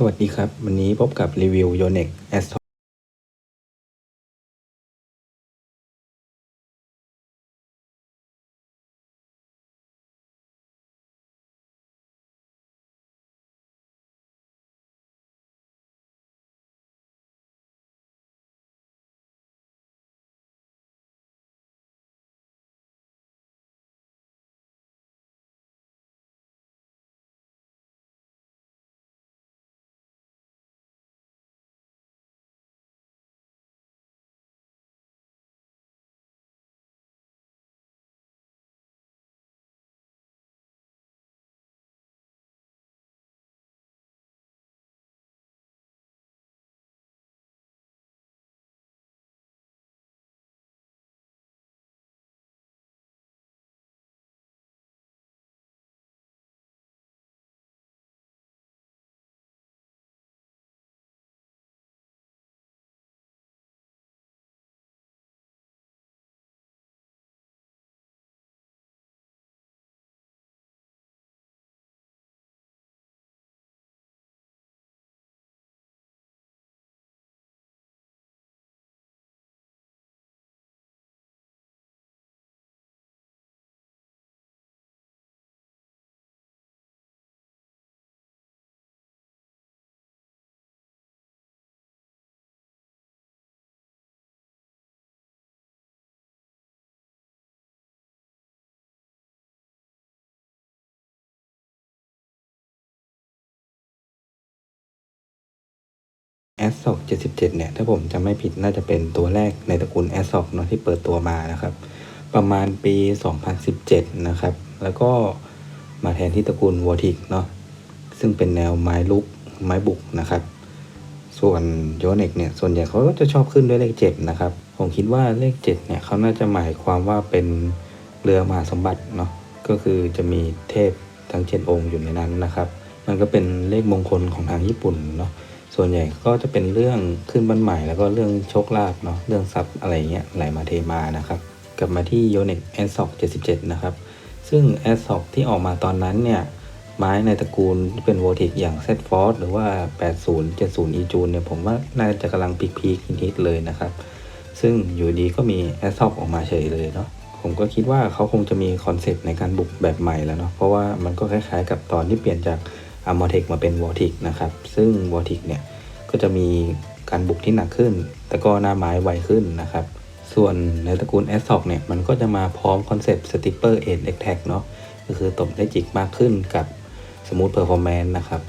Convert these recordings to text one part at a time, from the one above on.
สวัสดีครับ วันนี้พบกับรีวิว Yonex a s t แอสซอก77 เนี่ย ถ้าผมจำไม่ผิดน่าจะเป็นตัวแรกในตระกูลแอสซอกเนาะที่เปิดตัวมานะครับ ประมาณปี 2017 นะครับ แล้วก็มาแทนที่ตระกูลวอทิกเนาะซึ่งเป็นแนวไม้ลุกไม้บุกนะครับ ส่วนโยเน็กเนี่ย ส่วนใหญ่เขาก็จะชอบขึ้นด้วยเลข 7 นะครับ ผมคิดว่าเลข 7 เนี่ยเขาน่าจะหมายความว่าเป็นเรือมหาสมบัติเนาะก็คือจะมีเทพทั้ง 7 องค์อยู่ในนั้นนะครับ มันก็เป็นเลขมงคลของทางญี่ปุ่นเนาะ ส่วนใหญ่ก็จะเป็นเรื่องขึ้นบ้านใหม่ แล้วก็เรื่องโชคลาภเนาะเรื่องทรัพย์อะไรเงี้ยไหลมาเทมานะครับกลับมาที่ y o n e x a s o c 77 นะครับ ซึ่ง a s o c ที่ออกมาตอนนั้นเนี่ยไม้ในตระกูลที่เป็นโวติกอย่าง Z Force หรือว่า 80 70 e j u n เนี่ยผมว่าน่าจะกำลังพีคๆฮิตๆเลยนะครับ ซึ่งอยู่ดีก็มี a s o c ออกมาเฉยเลยเนาะผมก็คิดว่าเขาคงจะมีคอนเซปต์ในการบุกแบบใหม่แล้วเนาะเพราะว่ามันก็คล้ายๆกับตอนที่เปลี่ยนจาก a m o t e c มาเป็น v o t i c นะครับ ซึ่ง v o t i c เนี่ยก็จะมีการบุกที่หนักขึ้นแต่ก็หน้าไม้ไวขึ้นนะครับ ส่วนในตระกูล a s o c เนี่ยมันก็จะมาพร้อมคอนเซปต์ Stipper Edge Attack เนาะก็คือตบได้จิกมากขึ้นกับ Smooth Performance นะครับ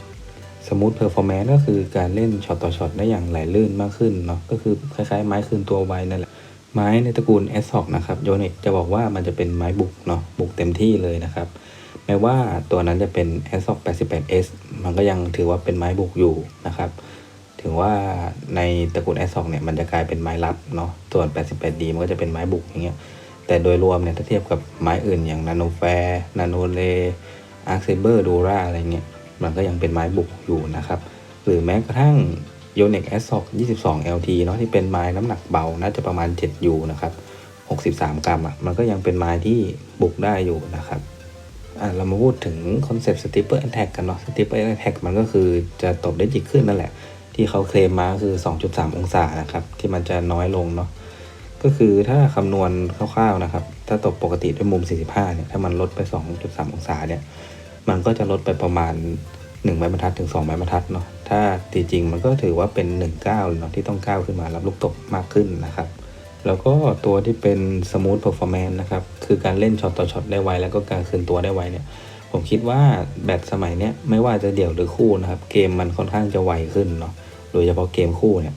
Smooth Performance ก็คือการเล่นช็อตต่อช็อตได้อย่างไหลลื่นมากขึ้นเนาะก็คือคล้ายๆ ไม้คืนตัวไวนั่นแหละไม้ในตระกูล a s o c นะครับโยนกจะบอกว่ามันจะเป็นไม้บุกเนาะบุกเต็มที่เลยนะครับ แม้ว่าตัวนั้นจะเป็น s o c 88S มันก็ยังถือว่าเป็นไม้บุกอยู่นะครับถึงว่าในตระกูล s o c เนี่ยมันจะกลายเป็นไม้รับเนาะส่วน 88D มันก็จะเป็นไม้บุกอย่างเงี้ยแต่โดยรวมเนี่ยถ้าเทียบกับไม้อื่นอย่างนาโนแฟร์นาโนเลอาร์เซเบอร์ดูราอะไรเงี้ยมันก็ยังเป็นไม้บุกอยู่นะครับ หรือแม้กระทั่ง y o n e x a s o c 22 LT เนาะที่เป็นไม้น้ำหนักเบา น่าจะประมาณ 7U นะครับ 63 กรัมอะมันก็ยังเป็นไม้ที่บุกได้อยู่นะครับ เรามาพูดถึงคอนเซปต์ Stipper Attack กันเนาะ Stipper Attack มันก็คือจะตบได้จิกขึ้นนั่นแหละ ที่เขาเคลมมาคือ 2.3 องศานะครับ ที่มันจะน้อยลงเนาะก็คือถ้าคำนวณคร่าวๆนะครับ ถ้าตบปกติด้วยมุม 45 เนี่ย ถ้ามันลดไป 2.3 องศาเนี่ย มันก็จะลดไปประมาณ 1 ไม้บรรทัดถึง 2 ไม้บรรทัดเนาะถ้าตีจริงมันก็ถือว่าเป็น1ก้าเนาะที่ต้องก้าวขึ้นมารับลูกตบมากขึ้นนะครับ แล้วก็ตัวที่เป็น smooth performance นะครับ คือการเล่นช็อตต่อช็อตได้ไว แล้วก็การคืนตัวได้ไวเนี่ย ผมคิดว่าแบตสมัยเนี้ยไม่ว่าจะเดี่ยวหรือคู่นะครับ เกมมันค่อนข้างจะไวขึ้นเนาะ โดยเฉพาะเกมคู่เนี่ย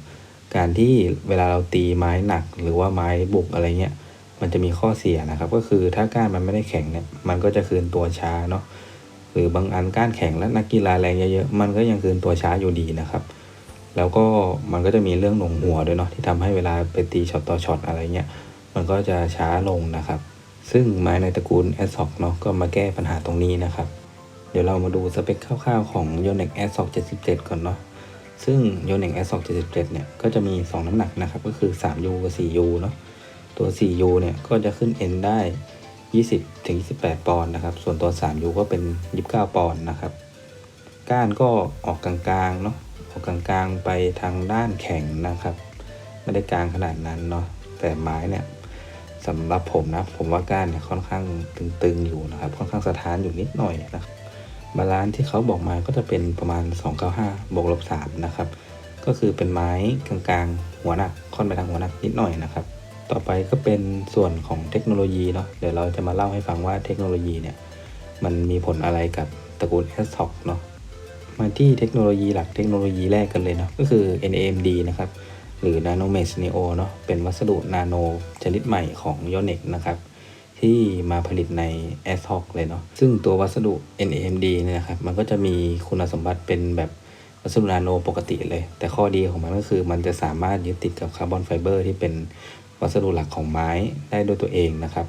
การที่เวลาเราตีไม้หนักหรือว่าไม้บุกอะไรเงี้ย มันจะมีข้อเสียนะครับ ก็คือถ้าก้านมันไม่ได้แข็งเนี่ย มันก็จะคืนตัวช้าเนาะ หรือบางอันก้านแข็งและนักกีฬาแรงเยอะๆ มันก็ยังคืนตัวช้าอยู่ดีนะครับ แล้วก็มันก็จะมีเรื่องหน่วงหัวด้วยเนาะที่ทำให้เวลาไปตีช็อตต่อช็อตอะไรเงี้ยมันก็จะช้าลงนะครับ ซึ่งไม้ในตระกูล a s o c เนาะก็มาแก้ปัญหาตรงนี้นะครับ เดี๋ยวเรามาดูสเปคคร่าวๆของ Yonex a s o c 77 ก่อนเนาะซึ่ง Yonex a s o c 77 เนี่ยก็จะมี 2 น้ำหนักนะครับ ก็คือ 3U กับ 4U เนาะตัว 4U เนี่ยก็จะขึ้น N ได้ 20ถึง28 ปอนด์นะครับ ส่วนตัว 3U ก็เป็น 29 ปอนด์นะครับ ก้านก็ออกกลางๆเนาะ ออกกลางๆไปทางด้านแข็งนะครับ ไม่ได้กลางขนาดนั้นเนาะแต่ไม้เนี่ยสำหรับผมนะผมว่าก้านเนี่ยค่อนข้างตึงๆอยู่นะครับ ค่อนข้างสถานอยู่นิดหน่อยนะครับบาลานซ์ที่เขาบอกมาก็จะเป็นประมาณ 295บวกลบ3นะครับ ก็คือเป็นไม้กลางๆ หัวหนักค่อนไปทางหัวหนักนิดหน่อยนะครับ ต่อไปก็เป็นส่วนของเทคโนโลยีเนาะเดี๋ยวเราจะมาเล่าให้ฟังว่าเทคโนโลยีเนี่ยมันมีผลอะไรกับตระกูล s t o c เนาะ มาที่เทคโนโลยีหลักเทคโนโลยีแรกกันเลยเนาะก็คือ NAMD นะครับ หรือ Nano Mesh Neo เนาะเป็นวัสดุนาโนชนิดใหม่ของ Yonex นะครับ ที่มาผลิตใน a s h o c เลยเนาะซึ่งตัววัสดุ NAMD เนี่ยนะครับ มันก็จะมีคุณสมบัติเป็นแบบวัสดุนาโนปกติเลย แต่ข้อดีของมันก็คือมันจะสามารถยึดติดกับคาร์บอนไฟเบอร์ที่เป็นวัสดุหลักของไม้ได้ด้วยตัวเองนะครับ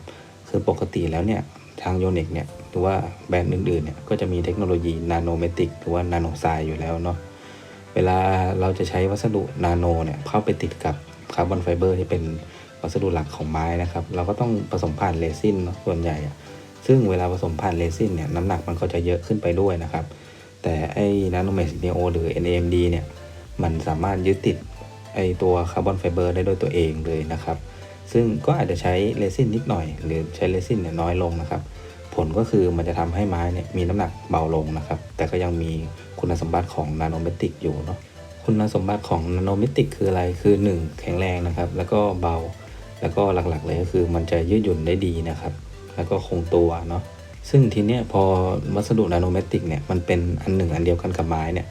คือปกติแล้วเนี่ย ทางโยเนกเนี่ยหรือว่าแบรนด์อื่นๆเนี่ยก็จะมีเทคโนโลยีนาโนเมติกหรือว่านาโนไซอยู่แล้วเนาะเวลาเราจะใช้วัสดุนาโนเนี่ยเข้าไปติดกับคาร์บอนไฟเบอร์ที่เป็นวัสดุหลักของไม้นะครับ เราก็ต้องผสมผ่านเรซินส่วนใหญ่อะซึ่งเวลาผสมผ่านเรซินเนี่ยน้ำหนักมันก็จะเยอะขึ้นไปด้วยนะครับ แต่ไอ้นาโนเมสเนโอหรือ NAMD เนี่ยมันสามารถยึดติดไอตัวคาร์บอนไฟเบอร์ได้ด้วยตัวเองเลยนะครับ ซึ่งก็อาจจะใช้เรซินนิดหน่อย หรือใช้เรซินเนี่ยน้อยลงนะครับ ผลก็คือมันจะทำให้ไม้เนี่ยมีน้ำหนักเบาลงนะครับ แต่ก็ยังมีคุณสมบัติของนาโนเมติกอยู่เนาะคุณสมบัติของนาโนเมติกคืออะไรคือ 1 แข็งแรงนะครับ แล้วก็เบาแล้วก็หลักๆเลยก็คือมันจะยืดหยุ่นได้ดีนะครับ แล้วก็คงตัวเนาะซึ่งทีเนี้ยพอวัสดุนาโนเมติกเนี่ยมันเป็นอันหนึ่งอันเดียวกันกับไม้เนี่ย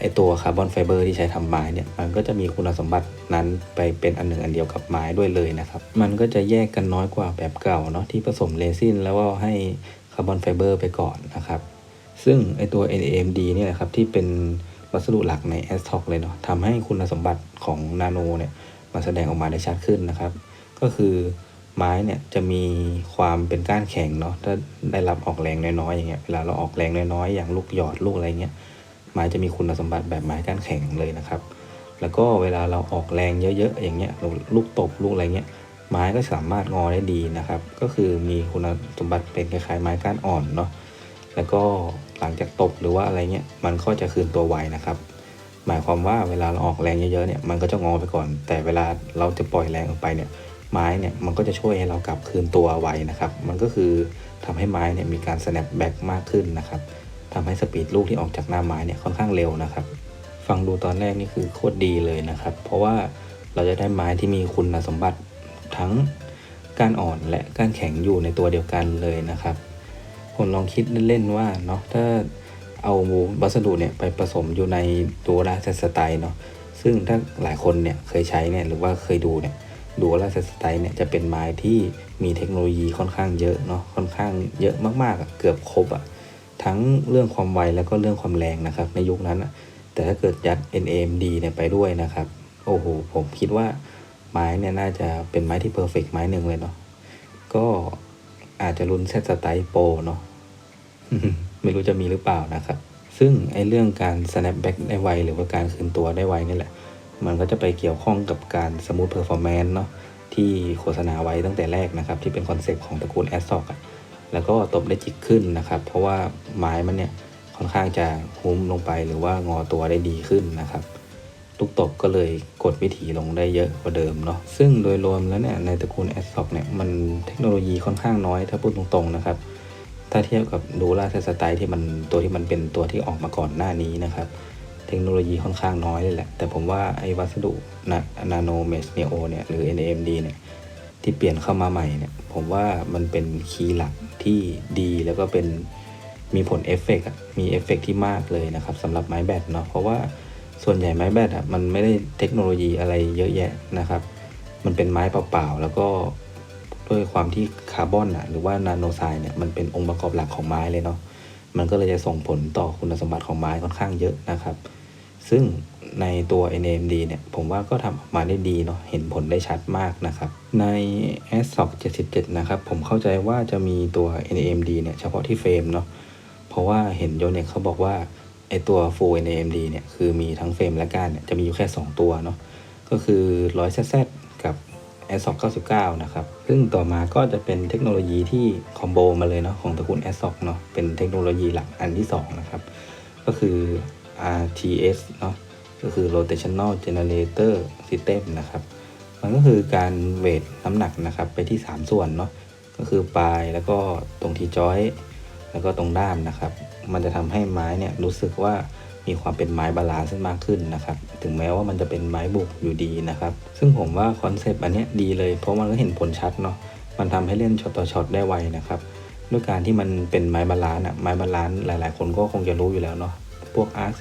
ไอตัวคาร์บอนไฟเบอร์ที่ใช้ทำไม้เนี่ยมันก็จะมีคุณสมบัตินั้นไปเป็นอันหนึ่งอันเดียวกับไม้ด้วยเลยนะครับ มันก็จะแยกกันน้อยกว่าแบบเก่าเนาะที่ผสมเรซินแล้วก็ให้คาร์บอนไฟเบอร์ไปก่อนนะครับ ซึ่งไอตัว NAMD เนี่ยแหละครับที่เป็นวัสดุหลักใน a s t o c เลยเนาะทำให้คุณสมบัติของนาโนเนี่ยมาแสดงออกมาได้ชัดขึ้นนะครับ ก็คือไม้เนี่ยจะมีความเป็นก้านแข็งเนาะถ้าได้รับออกแรงน้อยๆอย่างเงี้ยเวลาเราออกแรงน้อยๆอย่างลูกหยอดลูกอะไรเงี้ย ไม้จะมีคุณสมบัติแบบไม้ก้านแข็งเลยนะครับ แล้วก็เวลาเราออกแรงเยอะๆอย่างเงี้ยลูกตบลูกอะไรเงี้ยไม้ก็สามารถงอได้ดีนะครับ ก็คือมีคุณสมบัติเป็นคล้ายๆไม้ก้านอ่อนเนาะแล้วก็หลังจากตบหรือว่าอะไรเงี้ยมันก็จะคืนตัวไวนะครับ หมายความว่าเวลาเราออกแรงเยอะๆเนี่ยมันก็จะงอไปก่อน แต่เวลาเราจะปล่อยแรงออกไปเนี่ยไม้เนี่ยมันก็จะช่วยให้เรากลับคืนตัวไวนะครับ มันก็คือทำให้ไม้เนี่ยมีการ snap back มากขึ้นนะครับ ทำให้สปีดลูกที่ออกจากหน้าไม้เนี่ยค่อนข้างเร็วนะครับ ฟังดูตอนแรกนี่คือโคตรดีเลยนะครับ เพราะว่าเราจะได้ไม้ที่มีคุณสมบัติทั้งการอ่อนและการแข็งอยู่ในตัวเดียวกันเลยนะครับ ผมลองคิดเล่นๆว่าเนาะถ้าเอาวัสดุเนี่ยไปผสมอยู่ในตัวราชสไตล์เนาะซึ่งถ้าหลายคนเนี่ยเคยใช้เนี่ยหรือว่าเคยดูเนี่ยดูราชสไตล์เนี่ยจะเป็นไม้ที่มีเทคโนโลยีค่อนข้างเยอะเนาะค่อนข้างเยอะมากๆเกือบครบอะ ทั้งเรื่องความไวแล้วก็เรื่องความแรงนะครับ ในยุคนั้นอะแต่ถ้าเกิดยัด NAMD เนี่ยไปด้วยนะครับ โอ้โห ผมคิดว่าไม้เนี่ยน่าจะเป็นไม้ที่เพอร์เฟกไม้หนึ่งเลยเนาะก็อาจจะรุนเซตสไตล์โปรเนาะไม่รู้จะมีหรือเปล่านะครับ ซึ่งไอ้เรื่องการ snap back ได้ไว หรือว่าการคืนตัวได้ไวนี่แหละ มันก็จะไปเกี่ยวข้องกับการ smooth performance เนาะที่โฆษณาไว้ตั้งแต่แรกนะครับ ที่เป็นคอนเซปต์ของตระกูล a s s o c อะ แล้วก็ตบได้จิกขึ้นนะครับ เพราะว่าไม้มันเนี่ยค่อนข้างจะหุ้มลงไปหรือว่างอตัวได้ดีขึ้นนะครับ ลูกตบก็เลยกดวิถีลงได้เยอะกว่าเดิมเนาะซึ่งโดยรวมแล้วเนี่ยในตระกูล a s s o c เนี่ยมันเทคโนโลยีค่อนข้างน้อยถ้าพูดตรงๆนะครับถ้าเทียบกับดูล่าสไตล์ที่มันตัวที่มันเป็นตัวที่ออกมาก่อนหน้านี้นะครับเทคโนโลยีค่อนข้างน้อยเลยแหละ แต่ผมว่าไอ้วัสดุนาโนเมสเนโอเนี่ยหรือ NAMD เนี่ยที่เปลี่ยนเข้ามาใหม่เนี่ยผมว่ามันเป็นคีย์หลัก ที่ดีแล้วก็เป็นมีผลเอฟเฟกต์มีเอฟเฟกต์ที่มากเลยนะครับสำหรับไม้แบตเนาะเพราะว่าส่วนใหญ่ไม้แบตอะมันไม่ได้เทคโนโลยีอะไรเยอะแยะนะครับ มันเป็นไม้เปล่าๆ แล้วก็ด้วยความที่คาร์บอนอะหรือว่านาโนไซด์เนี่ยมันเป็นองค์ประกอบหลักของไม้เลยเนาะมันก็เลยจะส่งผลต่อคุณสมบัติของไม้ค่อนข้างเยอะนะครับ ซึ่ง ในตัว nmd เนี่ย ผมว่าก็ทำออกมาได้ดีเนาะ เห็นผลได้ชัดมากนะครับ ใน s 2 77นะครับ ผมเข้าใจว่าจะมีตัว nmd เนี่ย เฉพาะที่เฟรมเนาะ เพราะว่าเห็นโยนเน็กเขาบอกว่า ไอตัว Full nmd เนี่ย คือมีทั้งเฟรมและก้านเนี่ย จะมีอยู่แค่ 2 ตัวเนาะ ก็คือ100 ZZ กับ s 2 99นะครับ ซึ่งต่อมาก็จะเป็นเทคโนโลยีที่คอมโบมาเลยเนาะของตระกูล s 2เนาะ เป็นเทคโนโลยีหลักอันที่ 2 นะครับ ก็คือ RTS เนาะ ก็คือ rotational generator system นะครับ มันก็คือการเวทน้ำหนักนะครับไปที่ 3 ส่วนเนาะก็คือปลายแล้วก็ตรงที่จอยแล้วก็ตรงด้ามนะครับ มันจะทำให้ไม้เนี่ยรู้สึกว่ามีความเป็นไม้บาลานซ์มากขึ้นนะครับ ถึงแม้ว่ามันจะเป็นไม้บุกอยู่ดีนะครับ ซึ่งผมว่าคอนเซปต์อันนี้ดีเลย เพราะมันก็เห็นผลชัดเนาะ มันทำให้เล่นช็อตต่อช็อตได้ไวนะครับ ด้วยการที่มันเป็นไม้บาลานซ์อะไม้บาลานซ์หลาย ๆ คนก็คงจะรู้อยู่แล้วเนาะ พวก Arc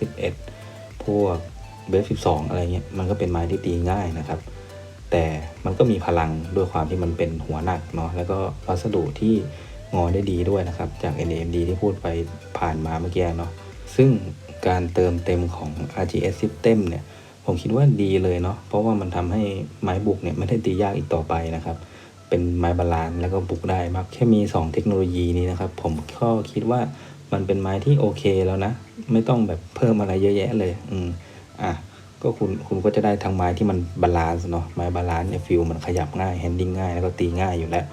11 พวก เบฟ12อะไรเงี้ยมันก็เป็นไม้ที่ตีง่ายนะครับ แต่มันก็มีพลังด้วยความที่มันเป็นหัวหนักเนาะแล้วก็วัสดุที่งอได้ดีด้วยนะครับ จาก NAMD ที่พูดไปผ่านมาเมื่อกี้เนาะซึ่งการเติมเต็มของ RGS System เนี่ย ผมคิดว่าดีเลยเนาะเพราะว่ามันทำให้ไม้บุกเนี่ยไม่ได้ตียากอีกต่อไปนะครับเป็นไม้บาลานแล้วก็บุกได้มากแค่มี 2 เทคโนโลยีนี้นะครับ ผมก็คิดว่ามันเป็นไม้ที่โอเคแล้วนะ ไม่ต้องแบบเพิ่มอะไรเยอะแยะเลย อืม อะก็คุณคุณก็จะได้ทั้งไม้ที่มันบาลานซ์เนาะไม้บาลานซ์เนี่ยฟิลมันขยับง่ายแฮนดิ้งง่ายแล้วก็ตีง่ายอยู่แล้ว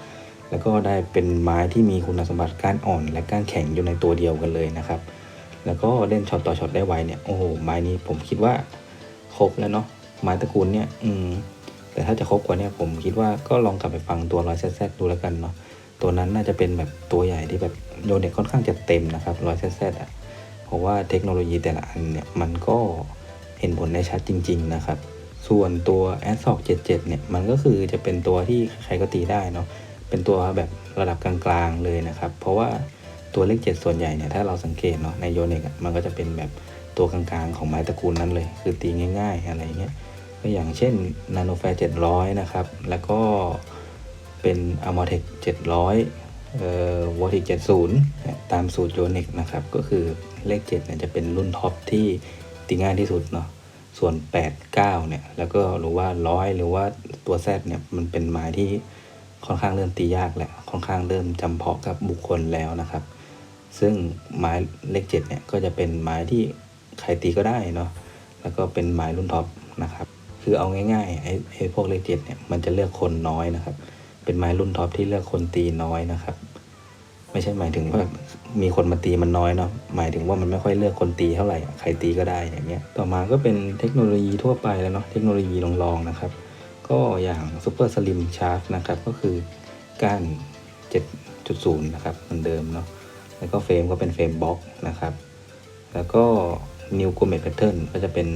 แล้วก็ได้เป็นไม้ที่มีคุณสมบัติก้านอ่อน และก้านแข็งอยู่ในตัวเดียวกันเลยนะครับ แล้วก็เล่นช็อตต่อช็อตได้ไวเนี่ยโอ้โหไม้นี้ผมคิดว่าครบแล้วเนาะไม้ตระกูลเนี่ยอืมแต่ถ้าจะครบกว่านี้ผมคิดว่าก็ลองกลับไปฟังตัวรอยแซดดูแล้วกันเนาะตัวนั้นน่าจะเป็นแบบตัวใหญ่ที่แบบโยนเด็กค่อนข้างจะเต็มนะครับรอยแซดอะเพราะว่าเทคโนโลยีแต่ละอันเนี่ยมันก็ ห็นผลได้ชัดจริง ๆ นะครับ ส่วนตัว a d s o c 77 เนี่ย มันก็คือจะเป็นตัวที่ใครก็ตีได้เนาะเป็นตัวแบบระดับกลางๆเลยนะครับ เพราะว่าตัวเลข 7 ส่วนใหญ่เนี่ย ถ้าเราสังเกตเนาะในโยเนกมันก็จะเป็นแบบตัวกลางๆของไม้ตระกูลนั้นเลย คือตีง่ายๆ อะไรเงี้ยก็อย่างเช่น Nano f a i r 700 นะครับ แล้วก็เป็น a m o t e c 700เอ่อ v o t i c 70 ตามสูตรโยเนกนะครับ ก็คือเลข 7 เนี่ยจะเป็นรุ่นท็อปที่ ตีง่ายที่สุดเนาะส่วน 8 9 เนี่ย แล้วก็หรือว่า100หรือว่าตัว Z เนี่ยมันเป็นไม้ที่ค่อนข้างเริ่มตียากแหละค่อนข้างเริ่มจำเพาะกับบุคคลแล้วนะครับ ซึ่งไม้เลข7เนี่ยก็จะเป็นไม้ที่ใครตีก็ได้เนาะแล้วก็เป็นไม้รุ่นท็อปนะครับคือเอาง่ายๆไอ้ไอ้พวกเลขเจ็ดเนี่ยมันจะเลือกคนน้อยนะครับ เป็นไม้รุ่นท็อปที่เลือกคนตีน้อยนะครับ ไม่ใช่หมายถึงว่ามีคนมาตีมันน้อยเนาะหมายถึงว่ามันไม่ค่อยเลือกคนตีเท่าไหร่ใครตีก็ได้อย่างเงี้ยต่อมาก็เป็นเทคโนโลยีทั่วไปแล้วเนาะเทคโนโลยีลองๆนะครับ ก็อย่าง Super Slim Charge นะครับก็คือก้าน 7.0 นะครับเหมือนเดิมเนาะแล้วก็เฟรมก็เป็นเฟรมบล็อกนะครับแล้วก็ New Gourmet Pattern ก็จะเป็น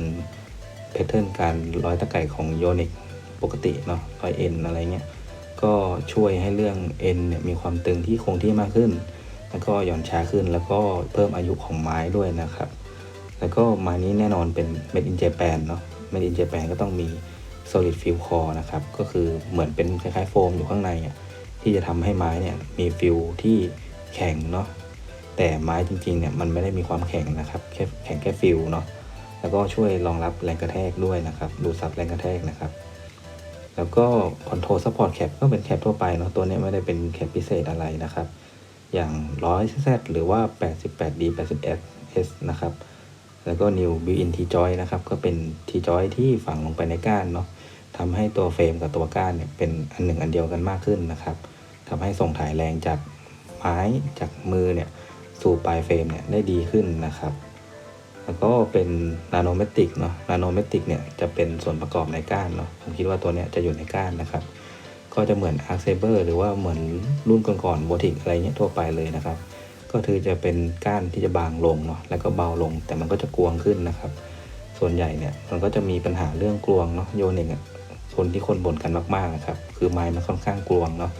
แพทเทิร์นการร้อยตะไก่ของโยนิกปกติเนาะร้อยเอ็นอะไรเงี้ย ก็ช่วยให้เรื่องเอ็นเนี่ยมีความตึงที่คงที่มากขึ้น แล้วก็หย่อนช้าขึ้น แล้วก็เพิ่มอายุของไม้ด้วยนะครับ แล้วก็ไม้นี้แน่นอนเป็น Made in Japan เนาะ Made in Japan ก็ต้องมี solid feel core นะครับ ก็คือเหมือนเป็นคล้ายๆโฟมอยู่ข้างในอะที่จะทำให้ไม้เนี่ยมีฟิลที่แข็งเนาะ แต่ไม้จริงๆเนี่ยมันไม่ได้มีความแข็งนะครับ แค่แข็งแค่ฟิลเนาะ แล้วก็ช่วยรองรับแรงกระแทกด้วยนะครับ ดูดซับแรงกระแทกนะครับ แล้วก็ Control Support Cap ก็เป็นแคปทั่วไปเนาะตัวนี้ไม่ได้เป็นแคปพิเศษอะไรนะครับ อย่าง 100 Z หรือว่า 88D 81S นะครับ แล้วก็ New Built-in T-Joy นะครับ ก็เป็น T-Joy ที่ฝังลงไปในก้านเนาะทำให้ตัวเฟรมกับตัวก้านเนี่ยเป็นอันหนึ่งอันเดียวกันมากขึ้นนะครับทำให้ส่งถ่ายแรงจากไม้จากมือเนี่ยสู่ปลายเฟรมเนี่ยได้ดีขึ้นนะครับ แล้วก็เป็นนาโนเมติกเนาะนาโนเมติกเนี่ยจะเป็นส่วนประกอบในก้านเนาะผมคิดว่าตัวเนี้ยจะอยู่ในก้านนะครับ ก็จะเหมือน Arc Saber หรือว่าเหมือนรุ่นก่อนๆ v o t i c อะไรเงี้ยทั่วไปเลยนะครับ ก็คือจะเป็นก้านที่จะบางลงเนาะแล้วก็เบาลง แต่มันก็จะกวงขึ้นนะครับ ส่วนใหญ่เนี่ยมันก็จะมีปัญหาเรื่องกลวงเนาะโยนเองคนที่คนบ่นกันมากๆนะครับคือไม้มันค่อนข้างกลวงเนาะ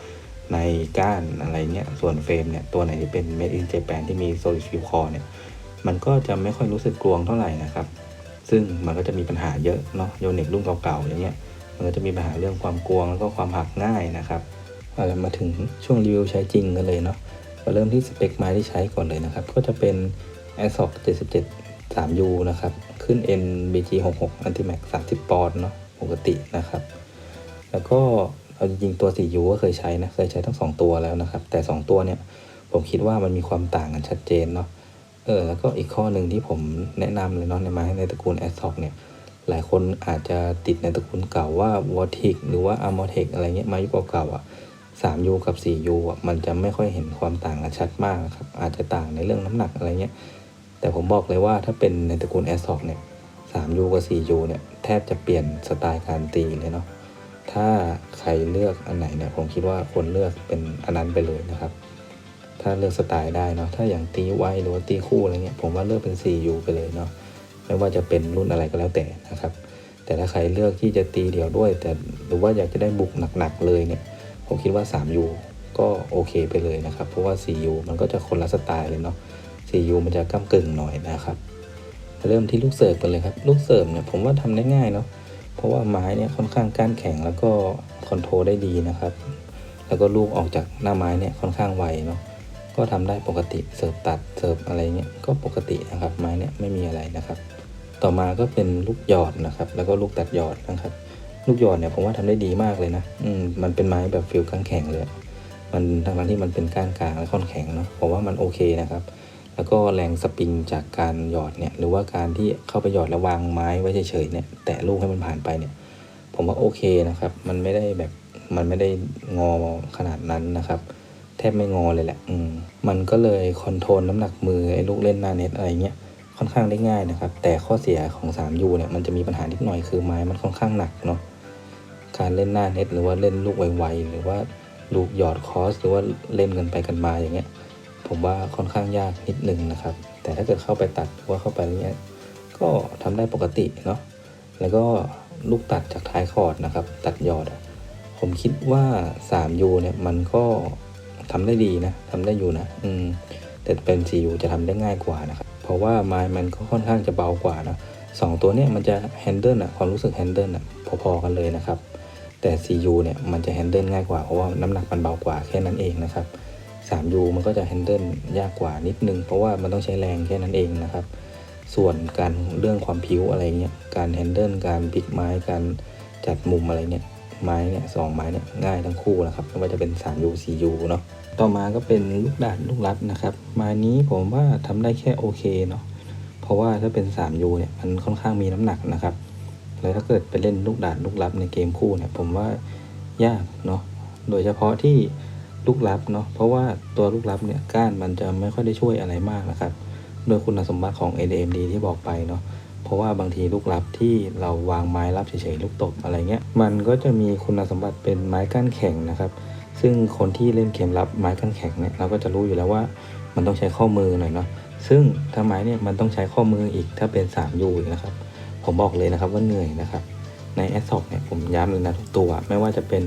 ในก้านอะไรเงี้ยส่วนเฟรมเนี่ยตัวไหนที่เป็น Made in Japan ที่มี solid feel core เนี่ย มันก็จะไม่ค่อยรู้สึกกลวงเท่าไหร่นะครับ ซึ่งมันก็จะมีปัญหาเยอะเนาะโยเน็กรุ่นเก่าๆอย่างเงี้ยมันก็จะมีปัญหาเรื่องความกลวงแล้วก็ความหักง่ายนะครับเอาละมาถึงช่วงรีวิวใช้จริงกันเลยเนาะมาเริ่มที่สเปคไม้ที่ใช้ก่อนเลยนะครับ ก็จะเป็น a s o c 77 3U นะครับ ขึ้น NBG 66 Antimax 30 ปอนด์เนาะปกตินะครับ แล้วก็เอาจริงๆตัว 4U ก็เคยใช้นะ เคยใช้ทั้ง 2 ตัวแล้วนะครับ แต่ 2 ตัวเนี่ย ผมคิดว่ามันมีความต่างกันชัดเจนเนาะ เออแล้วก็อีกข้อหนึ่งที่ผมแนะนำเลยเนาะในไม้ในตระกูลแอสซอกเนี่ย หลายคนอาจจะติดในตระกูลเก่าว่าวอติกหรือว่าอะมอเทกอะไรเงี้ยไม้ยุคเก่าๆอะ 3U กับ 4U อะมันจะไม่ค่อยเห็นความต่างกันชัดมากนะครับ อาจจะต่างในเรื่องน้ำหนักอะไรเงี้ย แต่ผมบอกเลยว่าถ้าเป็นในตระกูล a s o c เนี่ย 3U กับ 4U เนี่ยแทบจะเปลี่ยนสไตล์การตีเลยเนาะถ้าใครเลือกอันไหนเนี่ยผมคิดว่าควรเลือกเป็นอันนั้นไปเลยนะครับ ถ้าเลือกสไตล์ได้เนาะถ้าอย่างตีไวหรือว่าตีคู่อะไรเงี้ยผมว่าเลือกเป็น 4U ไปเลยเนาะไม่ว่าจะเป็นรุ่นอะไรก็แล้วแต่นะครับ แต่ถ้าใครเลือกที่จะตีเดี่ยวด้วย แต่หรือว่าอยากจะได้บุกหนักๆเลยเนี่ย ผมคิดว่า 3U ก็โอเคไปเลยนะครับ เพราะว่า 4U มันก็จะคนละสไตล์เลยเนาะ 4U มันจะก้ากึ่งหน่อยนะครับเริ่มที่ลูกเสิร์ฟกันเลยครับ ลูกเสิร์ฟเนี่ยผมว่าทำได้ง่ายเนาะเพราะว่าไม้เนี่ยค่อนข้างก้านแข็งแล้วก็คอนโทรลได้ดีนะครับ แล้วก็ลูกออกจากหน้าไม้เนี่ยค่อนข้างไวเนาะ ก็ทำได้ปกติเสิร์ฟตัดเสิร์ฟอะไรเงี้ยก็ปกตินะครับ ไม้เนี่ยไม่มีอะไรนะครับ ต่อมาก็เป็นลูกหยอดนะครับ แล้วก็ลูกตัดหยอดนะครับ ลูกหยอดเนี่ยผมว่าทำได้ดีมากเลยนะอืมมันเป็นไม้แบบฟิลก้านแข็งเลยมันทั้งๆที่มันเป็นก้านกลางและค่อนแข็งเนาะผมว่ามันโอเคนะครับ แล้วก็แรงสปริงจากการหยอดเนี่ยหรือว่าการที่เข้าไปหยอดแล้ววางไม้ไว้เฉยๆเนี่ยแตะลูกให้มันผ่านไปเนี่ย ผมว่าโอเคนะครับ มันไม่ได้แบบมันไม่ได้งอขนาดนั้นนะครับ แทบไม่งอเลยแหละ อืม มันก็เลยคอนโทรลน้ำหนักมือไอ้ลูกเล่นหน้าเน็ตอะไรเงี้ยค่อนข้างได้ง่ายนะครับ แต่ข้อเสียของ 3U เนี่ยมันจะมีปัญหานิดหน่อยคือไม้มันค่อนข้างหนักเนาะ การเล่นหน้าเน็ตหรือว่าเล่นลูกไวๆหรือว่าลูกหยอดคอสหรือว่าเล่นกันไปกันมาอย่างเงี้ย ผมว่าค่อนข้างยากนิดนึงนะครับ แต่ถ้าเกิดเข้าไปตัดหรือว่าเข้าไปเนี้ย ก็ทำได้ปกติเนาะ แล้วก็ลูกตัดจากท้ายคอร์ดนะครับ ตัดหยอด ผมคิดว่า 3U เนี่ยมันก็ ทำได้ดีนะทำได้อยู่นะ อืม แต่เป็น 4U จะทำได้ง่ายกว่านะครับ เพราะว่าไม้มันก็ค่อนข้างจะเบากว่านะสองตัวเนี้ยมันจะแฮนเดิลอะความรู้สึกแฮนเดิลอะพอๆกันเลยนะครับ แต่ 4U เนี่ยมันจะแฮนเดิลง่ายกว่าเพราะว่าน้ำหนักมันเบากว่าแค่นั้นเองนะครับ 3U มันก็จะแฮนเดิลยากกว่านิดนึง เพราะว่ามันต้องใช้แรงแค่นั้นเองนะครับ ส่วนการเรื่องความผิวอะไรเงี้ย การแฮนเดิลการพลิกไม้ การจัดมุมอะไรเนี่ย ไม้เนี่ยสองไม้เนี่ยง่ายทั้งคู่นะครับ ไม่ว่าจะเป็น 3U 4U เนาะ ต่อมาก็เป็นลูกดาดลูกรัดนะครับไม้นี้ผมว่าทำได้แค่โอเคเนาะเพราะว่าถ้าเป็น 3U เนี่ยมันค่อนข้างมีน้ำหนักนะครับ แล้วถ้าเกิดไปเล่นลูกดาดลูกรับในเกมคู่เนี่ยผมว่ายากเนาะโดยเฉพาะที่ลูกรับเนาะเพราะว่าตัวลูกรับเนี่ยก้านมันจะไม่ค่อยได้ช่วยอะไรมากนะครับ โดยคุณสมบัติของ ADMD ที่บอกไปเนาะเพราะว่าบางทีลูกรับที่เราวางไม้รับเฉยๆลูกตบอะไรเงี้ยมันก็จะมีคุณสมบัติเป็นไม้ก้านแข็งนะครับ ซึ่งคนที่เล่นเกมรับไม้ก้นแข็งเนี่ยเราก็จะรู้อยู่แล้วว่ามันต้องใช้ข้อมือหน่อยเนาะซึ่งถ้าไม้เนี่ยมันต้องใช้ข้อมืออีกถ้าเป็น 3U อีกนะครับ ผมบอกเลยนะครับว่าเหนื่อยนะครับ ใน a d t o c เนี่ยผมย้ำเลยนะทุกตัว ไม่ว่าจะเป็น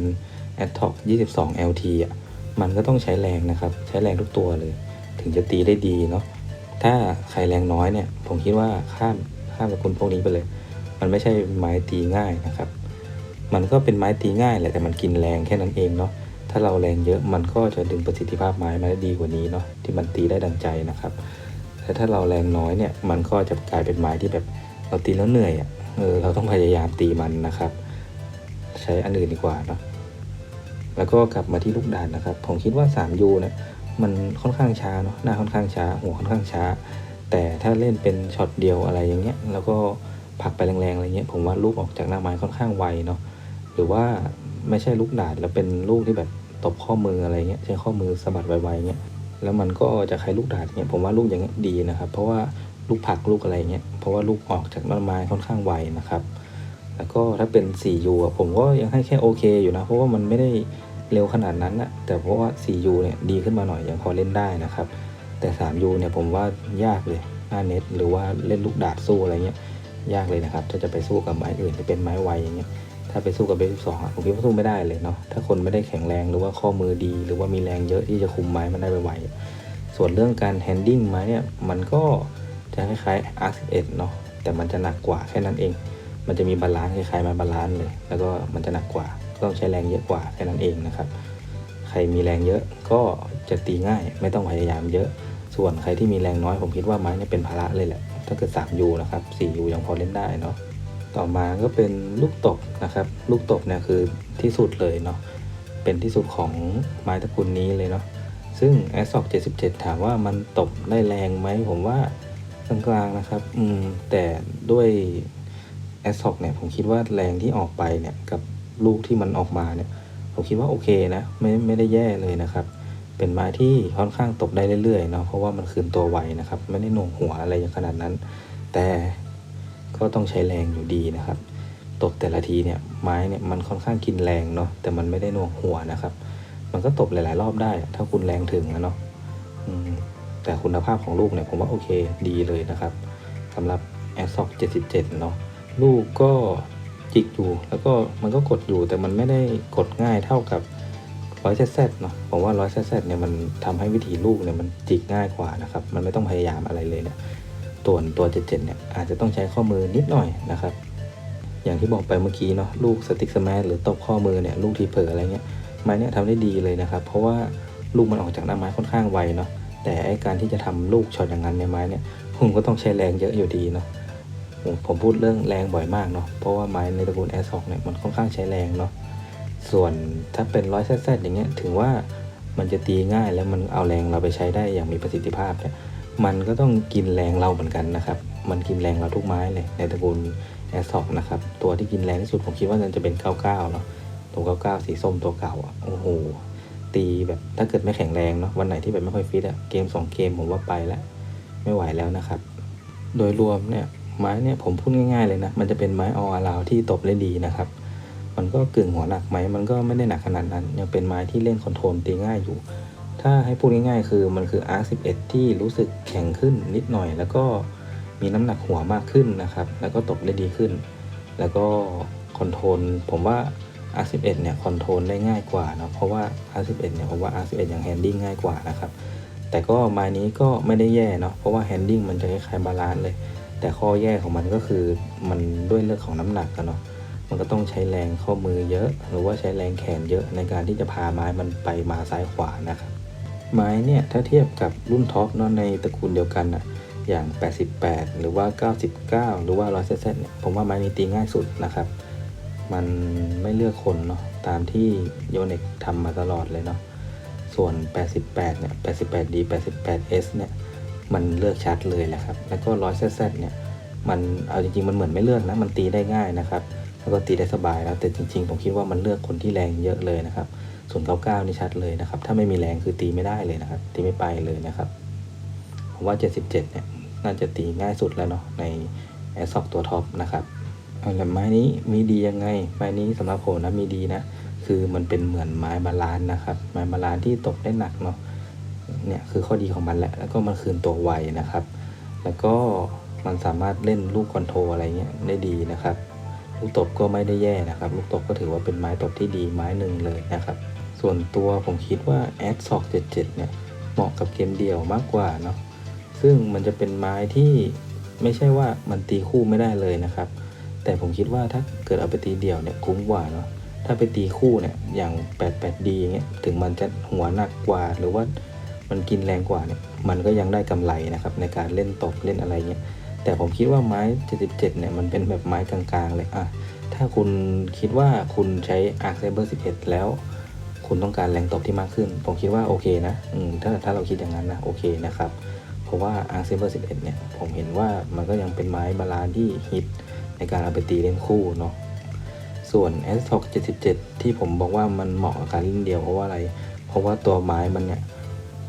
a d t o c 22 LT อะมันก็ต้องใช้แรงนะครับ ใช้แรงทุกตัวเลย ถึงจะตีได้ดีเนาะถ้าใครแรงน้อยเนี่ย ผมคิดว่าข้ามข้ามกับคนพวกนี้ไปเลย มันไม่ใช่ไม้ตีง่ายนะครับ มันก็เป็นไม้ตีง่ายแหละแต่มันกินแรงแค่นั้นเองเนาะ ถ้าเราแรงเยอะมันก็จะดึงประสิทธิภาพไม้มาได้ดีกว่านี้เนาะที่มันตีได้ดังใจนะครับแต่ถ้าเราแรงน้อยเนี่ยมันก็จะกลายเป็นไม้ที่แบบเราตีแล้วเหนื่อยอะเออเราต้องพยายามตีมันนะครับ ใช้อันอื่นดีกว่าเนาะแล้วก็กลับมาที่ลูกดานนะครับ ผมคิดว่า 3U เนี่ยมันค่อนข้างช้าเนาะหน้าค่อนข้างช้า หัวค่อนข้างช้า แต่ถ้าเล่นเป็นช็อตเดียวอะไรอย่างเงี้ยแล้วก็ผลักไปแรงๆอะไรเงี้ยผมว่าลูกออกจากหน้าไม้ค่อนข้างไวเนาะหรือว่าไม่ใช่ลูกดาดแล้วเป็นลูกที่แบบ ตบข้อมืออะไรเงี้ยใช้ข้อมือสะบัดไวๆเงี้ยแล้วมันก็จะคล้ายลูกดาดเนี่ยผมว่าลูกอย่างเงี้ยดีนะครับ เพราะว่าลูกผักลูกอะไรเงี้ยเพราะว่าลูกออกจากหน้าไม้ค่อนข้างไวนะครับ แล้วก็ถ้าเป็น 4U อะผมก็ยังให้แค่โอเคอยู่นะเพราะว่ามันไม่ได้เร็วขนาดนั้นอะแต่เพราะว่า 4U เนี่ยดีขึ้นมาหน่อยยังพอเล่นได้นะครับ แต่ 3U เนี่ยผมว่ายากเลยหน้าเน็ตหรือว่าเล่นลูกดาดสู้อะไรเงี้ยยากเลยนะครับ ถ้าจะไปสู้กับไม้อื่นที่เป็นไม้ไวอย่างเงี้ย ถ้าไปสู้กับเบสสองอะผมคิดว่าสู้ไม่ได้เลยเนาะถ้าคนไม่ได้แข็งแรงหรือว่าข้อมือดี หรือว่ามีแรงเยอะที่จะคุมไม้มันได้ไวๆส่วนเรื่องการแฮนดิ้งไม้เนี่ยมันก็จะคล้ายๆ Arc 11 เนาะแต่มันจะหนักกว่าแค่นั้นเอง มันจะมีบาลานซ์คล้ายๆไม้บาลานซ์เลย แล้วก็มันจะหนักกว่าก็ต้องใช้แรงเยอะกว่าแค่นั้นเองนะครับใครมีแรงเยอะก็จะตีง่ายไม่ต้องพยายามเยอะ ส่วนใครที่มีแรงน้อยผมคิดว่าไม้เนี่ยเป็นภาระเลยแหละ ถ้าเกิด 3U นะครับ 4U ยังพอเล่นได้เนาะ ต่อมาก็เป็นลูกตบนะครับ ลูกตบเนี่ยคือที่สุดเลยเนาะเป็นที่สุดของไม้ตระกูลนี้เลยเนาะซึ่ง a s o c 77ถามว่ามันตบได้แรงไหมผมว่ากลางๆนะครับ อืม แต่ด้วย a s o c เนี่ยผมคิดว่าแรงที่ออกไปเนี่ยกับลูกที่มันออกมาเนี่ย ผมคิดว่าโอเคนะไม่ไม่ได้แย่เลยนะครับ เป็นไม้ที่ค่อนข้างตกได้เรื่อยๆเนาะเพราะว่ามันคืนตัวไวนะครับ ไม่ได้หน่วงหัวอะไรอย่างขนาดนั้น แต่ ก็ต้องใช้แรงอยู่ดีนะครับ ตบแต่ละทีเนี่ยไม้เนี่ยมันค่อนข้างกินแรงเนาะแต่มันไม่ได้หน่วงหัวนะครับ มันก็ตบหลาย ๆ รอบได้ ถ้าคุณแรงถึงนะเนาะแต่คุณภาพของลูกเนี่ยผมว่าโอเคดีเลยนะครับสำหรับ a s o c 77 เนาะลูกก็จิกอยู่แล้วก็มันก็กดอยู่แต่มันไม่ได้กดง่ายเท่ากับร้อยเซตเนาะผมว่าร้อยเซตเนี่ยมันทำให้วิธีลูกเนี่ยมันจิกง่ายกว่านะครับ มันไม่ต้องพยายามอะไรเลยเนี่ย ตัวตัว 77 เนี่ย อาจจะต้องใช้ข้อมือนิดหน่อยนะครับ อย่างที่บอกไปเมื่อกี้เนาะลูกสติ๊กสแมชหรือตบข้อมือเนี่ยลูกทีเผลออะไรเงี้ยไม้เนี่ยทำได้ดีเลยนะครับ เพราะว่าลูกมันออกจากหน้าไม้ค่อนข้างไวเนาะแต่ไอการที่จะทำลูกช็อตอย่างนั้นในไม้เนี่ยผมก็ต้องใช้แรงเยอะอยู่ดีเนาะผมพูดเรื่องแรงบ่อยมากเนาะเพราะว่าไม้ในตระกูลแอสซอกเนี่ยมันค่อนข้างใช้แรงเนาะส่วนถ้าเป็นร้อยแซดอย่างเงี้ยถึงว่ามันจะตีง่ายแล้วมันเอาแรงเราไปใช้ได้อย่างมีประสิทธิภาพเนี่ย มันก็ต้องกินแรงเราเหมือนกันนะครับ มันกินแรงเราทุกไม้เลยในตระกูลแอสซอกนะครับ ตัวที่กินแรงที่สุดผมคิดว่ามันจะเป็น 99 เนาะตัว99 สีส้มตัวเก่าอะ โอ้โห ตีแบบถ้าเกิดไม่แข็งแรงเนาะ วันไหนที่แบบไม่ค่อยฟิตอะเกม 2 เกมผมว่าไปแล้ว ไม่ไหวแล้วนะครับ โดยรวมเนี่ยไม้เนี่ยผมพูดง่ายๆเลยนะ มันจะเป็นไม้ออลาวที่ตบได้ดีนะครับ มันก็กึ่งหัวหนักไหม มันก็ไม่ได้หนักขนาดนั้น ยังเป็นไม้ที่เล่นคอนโทรลตีง่ายอยู่ ถ้าให้พูดง่ายๆคือมันคือ R11 ที่รู้สึกแข็งขึ้นนิดหน่อย แล้วก็มีน้ำหนักหัวมากขึ้นนะครับ แล้วก็ตกได้ดีขึ้น แล้วก็คอนโทรลผมว่า R11 เนี่ยคอนโทรลได้ง่ายกว่าเนาะเพราะว่า R11 เนี่ยผมว่า R11 อย่างแฮนดิ้งง่ายกว่านะครับแต่ก็ไม้นี้ก็ไม่ได้แย่เนาะเพราะว่าแฮนดิ้งมันจะคล้ายๆบาลานซ์เลย แต่ข้อแย่ของมันก็คือมันด้วยเรื่องของน้ำหนักกันเนาะมันก็ต้องใช้แรงข้อมือเยอะ หรือว่าใช้แรงแขนเยอะในการที่จะพาไม้มันไปมาซ้ายขวานะครับ ไม้เนี่ยถ้าเทียบกับรุ่นท็อปเนาะในตระกูลเดียวกันอะอย่าง 88 หรือว่า 99 หรือว่า100เซตเนี่ยผมว่าไม้นี้ตีง่ายสุดนะครับ มันไม่เลือกคนเนาะตามที่โยเน็กทำมาตลอดเลยเนาะส่วน 88 เนี่ย 88D 88S เนี่ยมันเลือกชัดเลยแหละครับ แล้วก็100เซตเนี่ยมันเอาจริงๆมันเหมือนไม่เลือกนะ มันตีได้ง่ายนะครับ แล้วก็ตีได้สบายแล้วแต่จริง ๆ ผมคิดว่ามันเลือกคนที่แรงเยอะเลยนะครับ ส่วน99นี่ชัดเลยนะครับ ถ้าไม่มีแรงคือตีไม่ได้เลยนะครับ ตีไม่ไปเลยนะครับผมว่า 77 เนี่ย น่าจะตีง่ายสุดแล้วเนาะในแอสซอกตัวท็อปนะครับเอาล้วไม้นี้มีดียังไง ไม้นี้สำหรับผมนะมีดีนะ คือมันเป็นเหมือนไม้บาลานนะครับ ไม้บาลานที่ตกได้หนักเนาะ เนี่ยคือข้อดีของมันแหละ แล้วก็มันคืนตัวไวนะครับ แล้วก็มันสามารถเล่นลูกคอนโทรอะไรเงี้ยได้ดีนะครับ ลูกตบก็ไม่ได้แย่นะครับ ลูกตบก็ถือว่าเป็นไม้ตบที่ดีไม้หนึ่งเลยนะครับ ส่วนตัวผมคิดว่า a d s o c 77เนี่ยเหมาะกับเกมเดี่ยวมากกว่าเนาะซึ่งมันจะเป็นไม้ที่ไม่ใช่ว่ามันตีคู่ไม่ได้เลยนะครับ แต่ผมคิดว่าถ้าเกิดเอาไปตีเดี่ยวเนี่ยคุ้มกว่าเนาะถ้าไปตีคู่เนี่ยอย่าง 88D อย่างเงี้ยถึงมันจะหัวหนักกว่า หรือว่ามันกินแรงกว่าเนี่ยมันก็ยังได้กำไรนะครับในการเล่นตบเล่นอะไรเงี้ยแต่ผมคิดว่าไม้ 77 เนี่ยมันเป็นแบบไม้กลางๆเลยอะถ้าคุณคิดว่าคุณใช้ Arc Saber 11 แล้ว คุณต้องการแรงตบที่มากขึ้น ผมคิดว่าโอเคนะถ้าถ้าเราคิดอย่างนั้นนะโอเคนะครับ เพราะว่า Arc Saber 11เนี่ย ผมเห็นว่ามันก็ยังเป็นไม้บาลานที่ฮิตในการเอาไปตีเล่นคู่เนาะ ส่วน s 6 77 ที่ผมบอกว่ามันเหมาะกับการเล่นเดียวเพราะว่าอะไร เพราะว่าตัวไม้มันเนี่ย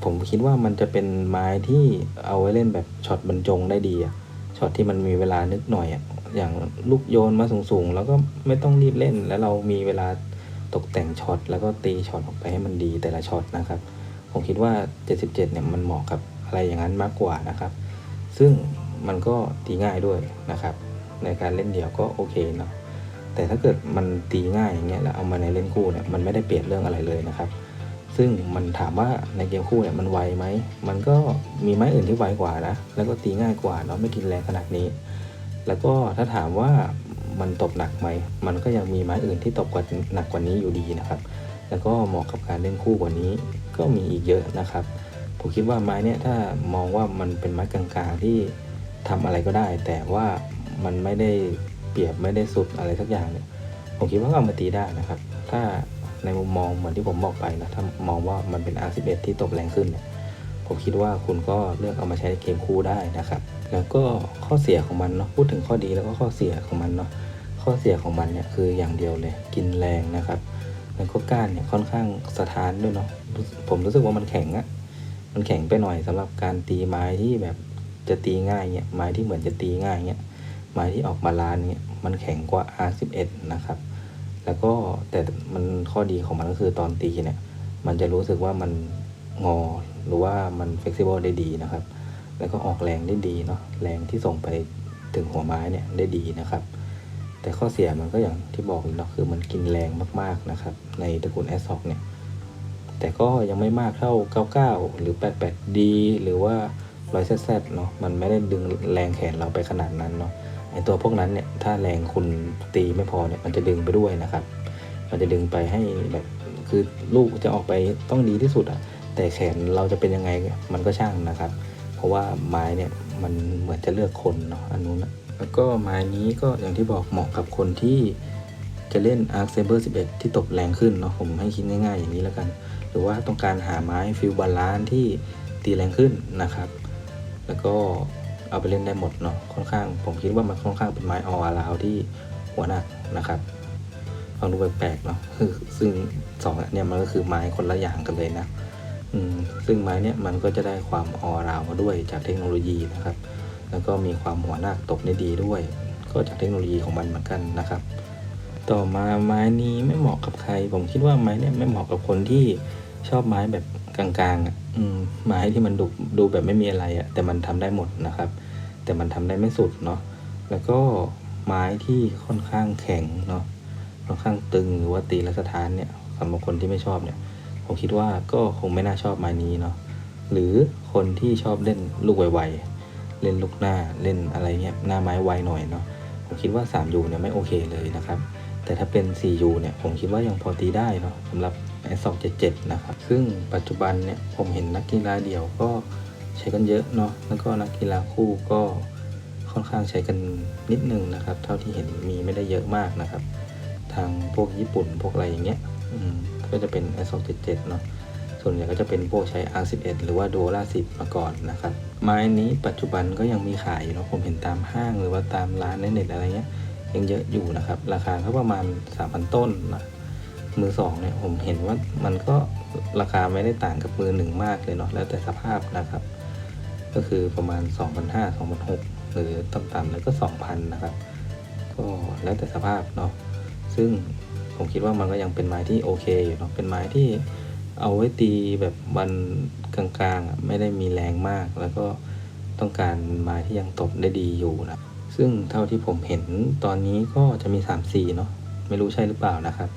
ผมคิดว่ามันจะเป็นไม้ที่เอาไว้เล่นแบบช็อตบรรจงได้ดีอะช็อตที่มันมีเวลานึกหน่อยอะอย่างลูกโยนมาสูงๆ แล้วก็ไม่ต้องรีบเล่น แล้วเรามีเวลา ตกแต่งช็อตแล้วก็ตีช็อตออกไปให้มันดีแต่ละช็อตนะครับ ผมคิดว่า 77 เนี่ยมันเหมาะกับอะไรอย่างนั้นมากกว่านะครับ ซึ่งมันก็ตีง่ายด้วยนะครับ ในการเล่นเดี่ยวก็โอเคเนาะแต่ถ้าเกิดมันตีง่ายอย่างเงี้ยแล้วเอามาในเล่นคู่เนี่ยมันไม่ได้เปลี่ยนเรื่องอะไรเลยนะครับ ซึ่งมันถามว่าในเกมคู่เนี่ยมันไวไหมมันก็มีไม้อื่นที่ไวกว่านะแล้วก็ตีง่ายกว่าเนาะไม่กินแรงขนาดนี้ แล้วก็ถ้าถามว่า มันตบหนักไหม มันก็ยังมีไม้อื่นที่ตบกว่าหนักกว่านี้อยู่ดีนะครับ แล้วก็เหมาะกับการเล่นคู่กว่านี้ก็มีอีกเยอะนะครับ ผมคิดว่าไม้เนี่ยถ้ามองว่ามันเป็นไม้กลางๆที่ทำอะไรก็ได้ แต่ว่ามันไม่ได้เปรียบไม่ได้สุดอะไรสักอย่างเนี่ย ผมคิดว่าก็เอามาตีได้นะครับ ถ้าในมุมมองเหมือนที่ผมบอกไปนะ ถ้ามองว่ามันเป็น R11 ที่ตบแรงขึ้นเนี่ย ผมคิดว่าคุณก็เลือกเอามาใช้ในเกมคู่ได้นะครับ แล้วก็ข้อเสียของมันเนาะพูดถึงข้อดีแล้วก็ข้อเสียของมันเนาะข้อเสียของมันเนี่ยคืออย่างเดียวเลยกินแรงนะครับแล้วก็ก้านเนี่ยค่อนข้างสถานด้วยเนาะผมรู้สึกว่ามันแข็งอะมันแข็งไปหน่อยสำหรับการตีไม้ที่แบบจะตีง่ายเนี่ยไม้ที่เหมือนจะตีง่ายเนี่ยไม้ที่ออกบาลานเนี่ยมันแข็งกว่า R11 นะครับ แล้วก็แต่มันข้อดีของมันก็คือตอนตีเนี่ยมันจะรู้สึกว่ามันงอหรือว่ามันเฟกซิเบิลได้ดีนะครับ แล้วก็ออกแรงได้ดีเนาะแรงที่ส่งไปถึงหัวไม้เนี่ยได้ดีนะครับ แต่ข้อเสียมันก็อย่างที่บอกเนาะคือมันกินแรงมากๆนะครับ ในตระกูลแอสซอกเนี่ยแต่ก็ยังไม่มากเท่า 99 หรือ 88D หรือว่า 100Z เนาะมันไม่ได้ดึงแรงแขนเราไปขนาดนั้นเนาะไอตัวพวกนั้นเนี่ยถ้าแรงคุณตีไม่พอเนี่ยมันจะดึงไปด้วยนะครับ มันจะดึงไปให้แบบคือลูกจะออกไปต้องดีที่สุดอะแต่แขนเราจะเป็นยังไงมันก็ช่างนะครับ ราะว่าไม้เนี่ยมันเหมือนจะเลือกคนเนาะอันนู้นนะแล้วก็ไม้นี้ก็อย่างที่บอกเหมาะกับคนที่จะเล่น Arc Saber 11 ที่ตบแรงขึ้นเนาะผมให้คิดง่ายๆอย่างนี้แล้วกัน หรือว่าต้องการหาไม้ฟิลบาลานที่ตีแรงขึ้นนะครับ แล้วก็เอาไปเล่นได้หมดเนาะค่อนข้าง ผมคิดว่ามันค่อนข้างเป็นไม้ออลาวที่หัวหนักนะครับฟังดูแปลกๆเนาะคือซึ่งสองอันเนี่ยมันก็คือไม้คนละอย่างกันเลยนะ ซึ่งไม้เนี่ยมันก็จะได้ความออราวมาด้วยจากเทคโนโลยีนะครับ แล้วก็มีความหัวหนักตบได้ดีด้วย ก็จากเทคโนโลยีของมันเหมือนกันนะครับ ต่อมาไม้นี้ไม่เหมาะกับใคร ผมคิดว่าไม้เนี่ยไม่เหมาะกับคนที่ชอบไม้แบบกลางๆอะอืมไม้ที่มันดูดูแบบไม่มีอะไรอะแต่มันทำได้หมดนะครับ แต่มันทำได้ไม่สุดเนาะแล้วก็ไม้ที่ค่อนข้างแข็งเนาะค่อนข้างตึงหรือว่าตีและสถานเนี่ยสำหรับคนที่ไม่ชอบเนี่ย ผมคิดว่าก็คงไม่น่าชอบไม้นี้เนาะหรือคนที่ชอบเล่นลูกไวๆเล่นลูกหน้าเล่นอะไรเงี้ยหน้าไม้ไวหน่อยเนาะผมคิดว่า 3U เนี่ยไม่โอเคเลยนะครับ แต่ถ้าเป็น 4U เนี่ยผมคิดว่ายังพอตีได้เนาะสำหรับ s 2 7 7 นะครับ ซึ่งปัจจุบันเนี่ยผมเห็นนักกีฬาเดี่ยวก็ใช้กันเยอะเนาะแล้วก็นักกีฬาคู่ก็ค่อนข้างใช้กันนิดนึงนะครับ เท่าที่เห็นมีไม่ได้เยอะมากนะครับ ทางพวกญี่ปุ่นพวกอะไรอย่างเงี้ยอืม ก็จะเป็น s 2 7 7 เนาะส่วนใหญ่ก็จะเป็นพวกใช้ R11 หรือว่า d o l a 10 มาก่อนนะครับ ไม้นี้ปัจจุบันก็ยังมีขายอยู่เนาะผมเห็นตามห้างหรือว่าตามร้านในเน็ตอะไรเงี้ยยังเยอะอยู่นะครับ ราคาก็ประมาณ 3,000 ต้นนะมือสองเนี่ยผมเห็นว่ามันก็ราคาไม่ได้ต่างกับมือหนึ่งมากเลยเนาะแล้วแต่สภาพนะครับ ก็คือประมาณ 2,500 2,600 หรือต่ำๆแล้วก็ 2,000 นะครับ ก็แล้วแต่สภาพเนาะซึ่ง ผมคิดว่ามันก็ยังเป็นไม้ที่โอเคอยู่เนาะเป็นไม้ที่เอาไว้ตีแบบวันกลางๆอะไม่ได้มีแรงมาก แล้วก็ต้องการไม้ที่ยังตบได้ดีอยู่นะซึ่งเท่าที่ผมเห็นตอนนี้ก็จะมี3สีเนาะไม่รู้ใช่หรือเปล่านะครับ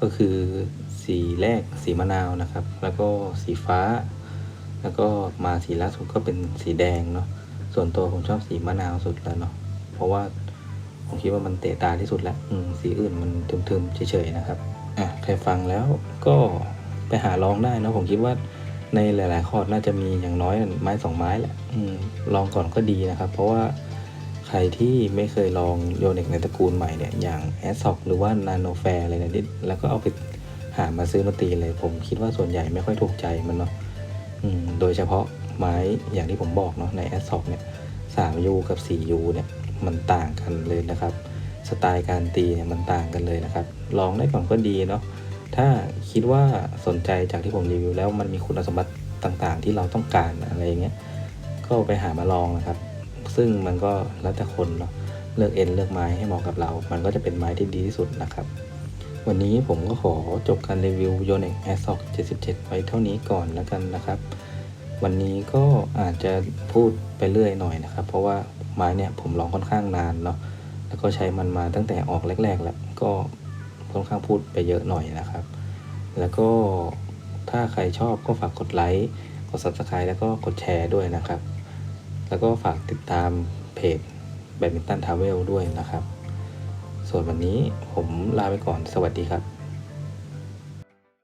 ก็คือสีแรกสีมะนาวนะครับ แล้วก็สีฟ้า แล้วก็มาสีล่าสุดก็เป็นสีแดงเนาะส่วนตัวผมชอบสีมะนาวสุดแล้วเนาะเพราะว่า ผมคิดว่ามันเตะตาที่สุดแล้วสีอื่นมันทึมๆเฉยๆนะครับอะใครฟังแล้วก็ไปหาลองได้นะผมคิดว่าในหลาย ๆ คอร์ดน่าจะมีอย่างน้อยไม้สองไม้แหละอลองก่อนก็ดีนะครับ เพราะว่าใครที่ไม่เคยลองโยน็กในตระกูลใหม่เนี่ยอย่าง a s o c หรือว่า Nano Fair อะไรเนี่ยแล้วก็เอาไปหามาซื้อมาตีเลย ผมคิดว่าส่วนใหญ่ไม่ค่อยถูกใจมันเนาะโดยเฉพาะไม้อย่างที่ผมบอกเนาะใน a s o c เนี่ย 3U กับ 4U เนี่ย มันต่างกันเลยนะครับ สไตล์การตีเนี่ยมันต่างกันเลยนะครับ ลองได้ก่อนก็ดีเนาะถ้าคิดว่าสนใจจากที่ผมรีวิวแล้วมันมีคุณสมบัติต่างๆ ที่เราต้องการอะไรเงี้ยก็ไปหามาลองนะครับ ซึ่งมันก็แล้วแต่คนเนาะเลือกเอ็นเลือกไม้ให้เหมาะกับเรา มันก็จะเป็นไม้ที่ดีที่สุดนะครับ วันนี้ผมก็ขอจบการรีวิว Yonex a s o c 77 ไว้เท่านี้ก่อนแล้วกันนะครับ วันนี้ก็อาจจะพูดไปเรื่อยหน่อยนะครับ เพราะว่าไม้เนี่ยผมลองค่อนข้างนานเนาะแล้วก็ใช้มันมาตั้งแต่ออกแรกๆแล้วก็ค่อนข้างพูดไปเยอะหน่อยนะครับ แล้วก็ถ้าใครชอบก็ฝากกดไลค์กด subscribe แล้วก็กดแชร์ด้วยนะครับ แล้วก็ฝากติดตามเพจแบดมินตันทาวเวลด้วยนะครับ ส่วนวันนี้ผมลาไปก่อนสวัสดีครับ